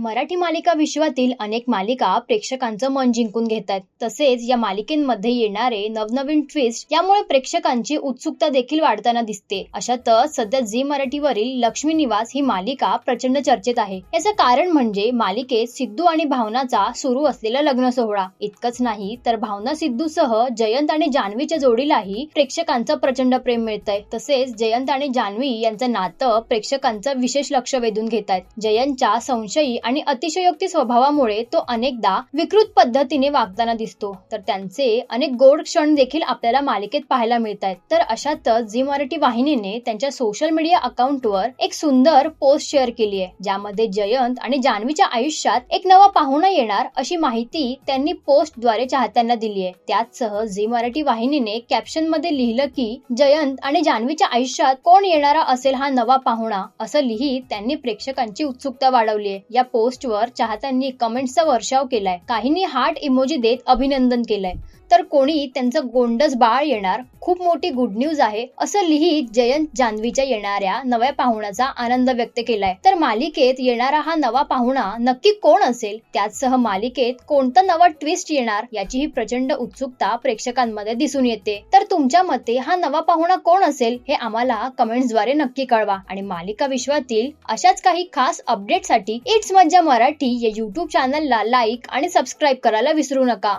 मराठी मालिका विश्वातील अनेक मालिका प्रेक्षकांचं मन जिंकून घेत आहेत तसेच या मालिकेमध्ये येणारे नवनवीन ट्विस्ट यामुळे प्रेक्षकांची उत्सुकता देखील वाढताना दिसते. अशातच सध्या झी मराठीवरील लक्ष्मी निवास ही मालिका प्रचंड चर्चेत आहे. याचं कारण म्हणजे मालिकेत सिद्धू आणि भावनाचा सुरू असलेला लग्न सोहळा. इतकंच नाही तर भावना सिद्धूसह जयंत आणि जान्हवीच्या जोडीलाही प्रेक्षकांचं प्रचंड प्रेम मिळतंय. तसेच जयंत आणि जान्हवी यांचं नातं प्रेक्षकांचं विशेष लक्ष वेधून घेत आहेत जयंतच्या संशयी आणि अतिशयोक्ती स्वभावामुळे तो अनेकदा विकृत पद्धतीने वागताना दिसतो. तर त्यांचे अनेक गोड क्षण देखील आपल्याला मालिकेत पाहायला मिळत आहेत तर अशातच झी मराठी वाहिनीने त्यांच्या सोशल मीडिया अकाउंटवर एक सुंदर पोस्ट शेअर केली आहे. ज्यामध्ये जयंत आणि जान्हवीच्या आयुष्यात एक नवा पाहुणा येणार अशी माहिती त्यांनी पोस्टद्वारे चाहत्यांना दिली आहे. त्याचसह झी मराठी वाहिनीने कॅप्शनमध्ये लिहिलं की जयंत आणि जान्हवीच्या आयुष्यात कोण येणारा असेल हा नवा पाहुणा? असं लिहित त्यांनी प्रेक्षकांची उत्सुकता वाढवली आहे. या पोस्टवर चाहत्यांनी कमेंट्सचा वर्षाव केलाय. काहींनी हार्ट इमोजी देत अभिनंदन केलंय. तर कोणी त्यांचं गोंडस बाळ येणार खूप मोठी गुड न्यूज आहे असं लिहित जयंत जान्हवीच्या येणाऱ्या नव्या पाहुण्याचा आनंद व्यक्त केलाय. तर मालिकेत येणारा हा नवा पाहुणा नक्की कोण असेल? त्याचसह मालिकेत कोणता नवा ट्विस्ट येणार याचीही प्रचंड उत्सुकता प्रेक्षकांमध्ये दिसून येते. तर तुमच्या मते हा नवा पाहुणा कोण असेल हे आम्हाला कमेंट्सद्वारे नक्की कळवा. आणि मालिका विश्वातील अशाच काही खास अपडेटसाठी इट्स मज्जा मराठी या युट्यूब चॅनलला लाईक आणि सबस्क्राईब करायला विसरू नका.